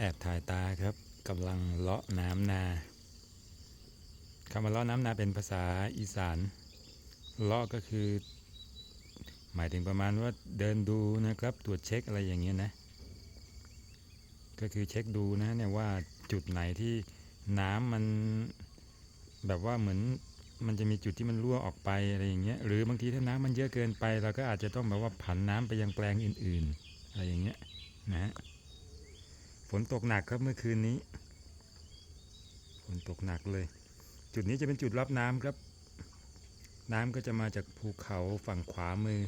แอบถ่ายตาครับกำลังเลาะน้ำนาคำว่าเลาะน้ำนาเป็นภาษาอีสานเลาะก็คือ หมายถึงประมาณว่าเดินดูนะครับ ตรวจเช็คอะไรอย่างเงี้ยนะ ก็คือเช็คดูนะเนี่ยว่าจุดไหนที่น้ำมันแบบว่าเหมือนมันจะมีจุดที่มันรั่วออกไปอะไรอย่างเงี้ยหรือบางทีถ้าน้ำมันเยอะเกินไป เราก็อาจจะต้องแบบว่าผันน้ำไปยังแปลงอื่น ๆ อะไรอย่างเงี้ยนะฮะ ฝนตกหนักครับเมื่อคืนนี้ฝนตกหนักเลย จุดนี้จะเป็นจุดรับน้ำครับ น้ำก็จะมาจากภูเขาฝั่งขวามือ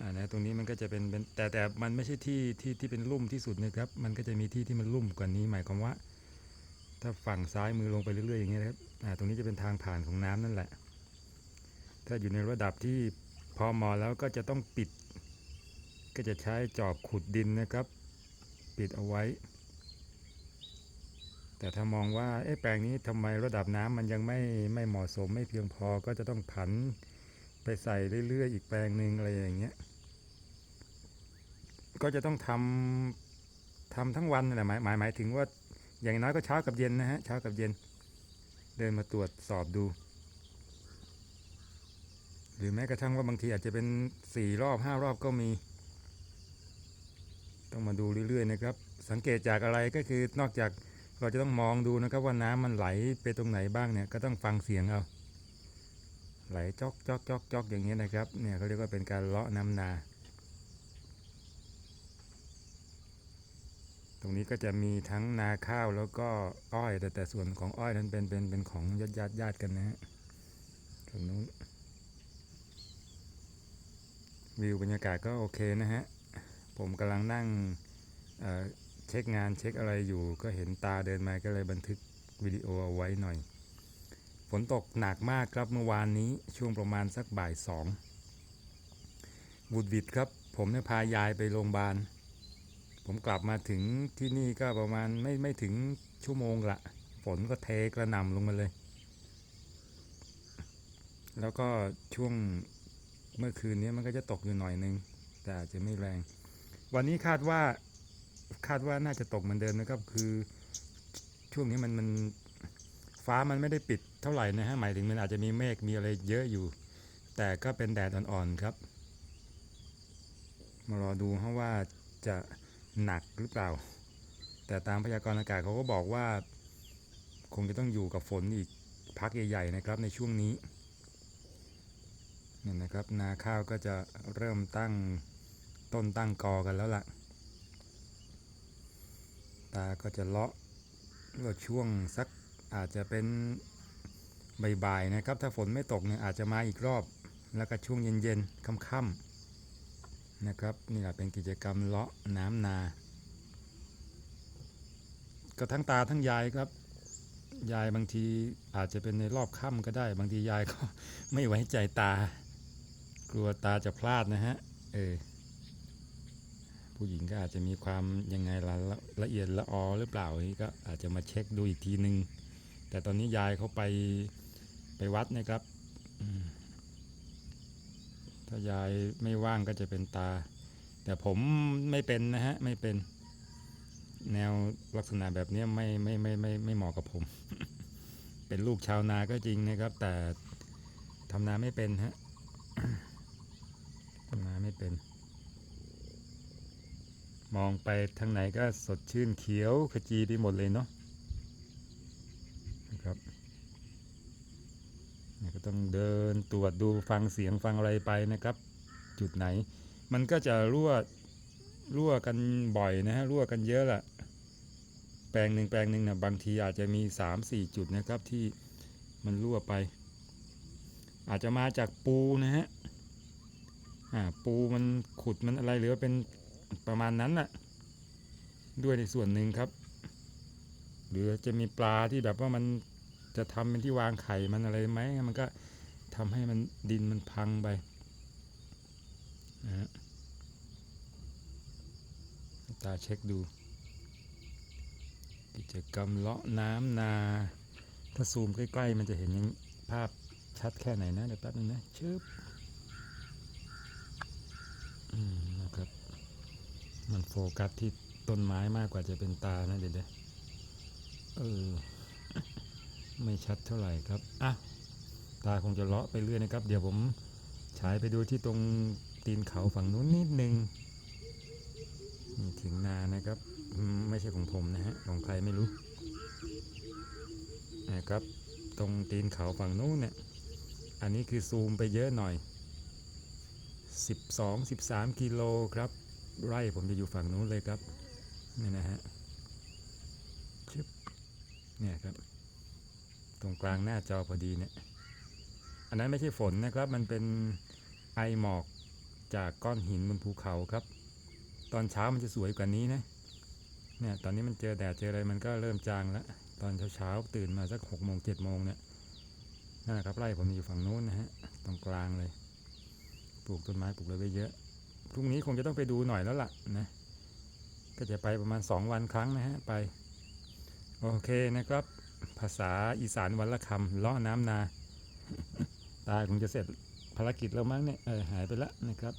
อ่านะตรงนี้มันก็จะเป็นเป็นแต่แต่มันไม่ใช่ที่ที่ที่เป็นลุ่มที่สุดนะครับ มันก็จะมีที่ที่มันลุ่มกว่านี้หมายความว่า ถ้าฝั่งซ้ายมือลงไปเรื่อยๆอย่างเงี้ยนะครับอ่าตรงนี้จะเป็นทางผ่านของน้ำนั่นแหละ ถ้าอยู่ในระดับที่พอเหมาะแล้วก็จะต้องปิด ก็จะใช้จอบขุดดินนะครับ ปิดเอาไว้ แต่ถ้ามองว่าเอ๊ะแปลงนี้ทำไมระดับน้ำมันยังไม่ไม่เหมาะสมไม่เพียงพอก็จะต้องผันไปใส่เรื่อยๆอีกแปลงหนึ่งอะไรอย่างเงี้ย ก็จะต้องทำทำทั้งวันนั่นแหละหมายหมายหมายถึงว่าอย่างน้อยก็เช้ากับเย็นนะฮะเช้ากับเย็น เดินมาตรวจสอบดู หรือแม้กระทั่งว่าบางทีอาจจะเป็นสี่รอบห้ารอบก็มี ต้องมาดูเรื่อยๆนะครับ สังเกตจากอะไรก็คือนอกจากเราจะต้องมองดูนะครับว่าน้ำมันไหลไปตรงไหนบ้างเนี่ยก็ต้องฟังเสียงเอาไหลจอกจอกจอกจอกอย่างเงี้นะครับเนี่ยเขาเรียกว่าเป็นการเลาะน้ำนา ตรงนี้ก็จะมีทั้งนาข้าวแล้วก็อ้อย แต่แต่ส่วนของอ้อยนั้นเป็นเป็นเป็นของญาติญาติญาติกันนะฮะตรงนู้นวิวบรรยากาศก็โอเคนะฮะ ผมกำลังนั่งเเช็คงานเช็คอะไรอยู่ ก็เห็นตาเดินมาก็เลยบันทึกวิดีโอเอาไว้หน่อย ฝนตกหนักมากครับเมื่อวานนี้ช่วงประมาณสักบ่ายสองบุดวิดครับ ผมเนี่ยพายายไปโรงพยาบาล ผมกลับมาถึงที่นี่ก็ประมาณไม่ไม่ถึงชั่วโมงละฝนก็เทกระหน่ำลงมาเลย แล้วก็ช่วงเมื่อคืนนี้มันก็จะตกอยู่หน่อยนึง แต่อาจจะไม่แรง วันนี้คาดว่าคาดว่าน่าจะตกเหมือนเดิมนะครับ คือช่วงนี้มันมันฟ้ามันไม่ได้ปิดเท่าไหร่นะฮะหมายถึงมันอาจจะมีเมฆมีอะไรเยอะอยู่ แต่ก็เป็นแดดอ่อนๆครับ มารอดูฮะว่าจะหนักหรือเปล่า แต่ตามพยากรณ์อากาศเขาก็บอกว่า คงจะต้องอยู่กับฝนอีกพักใหญ่ๆนะครับในช่วงนี้เนี่ยนะครับนาข้าวก็จะเริ่มตั้ง ต้นตั้งกอกันแล้วล่ะ ตาก็จะเลาะก็ช่วงสักอาจจะเป็นบ่ายๆนะครับ ถ้าฝนไม่ตกเนี่ยอาจจะมาอีกรอบ แล้วก็ช่วงเย็นๆค่ำๆนะครับนี่แหละเป็นกิจกรรมเลาะน้ำนา ก็ทั้งตาทั้งยายครับ ยายบางทีอาจจะเป็นในรอบค่ำก็ได้ บางทียายก็ไม่ไว้ใจตา กลัวตาจะพลาดนะฮะเออ ผู้หญิงก็อาจจะมีความยังไงละละเอียดละออหรือเปล่านี่ก็อาจจะมาเช็คดูอีกทีนึง แต่ตอนนี้ยายเขาไปไปวัดนะครับ ถ้ายายไม่ว่างก็จะเป็นตา แต่ผมไม่เป็นนะฮะ ไม่เป็น แนวลักษณะแบบนี้ไม่ไม่ไม่ไม่ไม่เหมาะกับผม เป็นลูกชาวนาก็จริงนะครับ แต่ทำนาไม่เป็นฮะทำนาไม่เป็น มองไปทางไหนก็สดชื่นเขียวขจีไปหมดเลยเนาะนะครับก็ต้องเดินตรวจดูฟังเสียงฟังอะไรไปนะครับ จุดไหน มันก็จะรั่วรั่วกันบ่อยนะฮะรั่วกันเยอะละแปลงหนึ่งแปลงหนึ่งนะบางทีอาจจะมีสามสี่จุดนะครับที่มันรั่วไป อาจจะมาจากปูนะฮะอ่าปูมันขุดมันอะไรหรือเป็น ประมาณนั้นน่ะ ด้วยในส่วนหนึ่งครับ หรือจะมีปลาที่แบบว่ามันจะทำเป็นที่วางไข่มันอะไรไหมมันก็ทำให้มันดินมันพังไปนะฮะตาเช็คดู กิจกรรมเลาะน้ำนา ถ้าซูมใกล้ๆ มันจะเห็นยังภาพชัดแค่ไหนนะ เดี๋ยวแป๊บนึงนะชึบอืมนะครับ มันโฟกัสที่ต้นไม้มากกว่าจะเป็นตานะเดี๋ยวเดี๋ยวเออ ไม่ชัดเท่าไหร่ครับ อะ ตาคงจะเลาะไปเรื่อยนะครับ เดี๋ยวผมฉายไปดูที่ตรงตีนเขาฝั่งนู้นนิดนึงนี่ถึงนานะครับ ไม่ใช่ของผมนะฮะ ของใครไม่รู้นะครับ ตรงตีนเขาฝั่งนู้นเนี่ย อันนี้คือซูมไปเยอะหน่อย 12 13 กิโลครับ ไร่ผมจะอยู่ฝั่งนู้นเลยครับนี่นะฮะชึบเนี่ยครับ ตรงกลางหน้าจอพอดีเนี่ย อันนั้นไม่ใช่ฝนนะครับ มันเป็นไอหมอกจากก้อนหินบนภูเขาครับ ตอนเช้ามันจะสวยกว่านี้นะเนี่ยตอนนี้มันเจอแดดเจออะไรมันก็เริ่มจางแล้วตอนเช้าๆตื่นมาสักหกโมงเจ็ดโมงเนี่ยนั่นแหละครับไร่ผมอยู่ฝั่งนู้นนะฮะตรงกลางเลย ปลูกต้นไม้ปลูกอะไรไว้เยอะ พรุ่งนี้คงจะต้องไปดูหน่อยแล้วล่ะนะก็จะไปประมาณ 2 วันครั้งนะฮะไป โอเคนะครับ ภาษาอีสานวันละคำล่อน้ำนา ตาคงจะเสร็จภารกิจแล้วมั้งเนี่ยเออหายไปแล้วนะครับ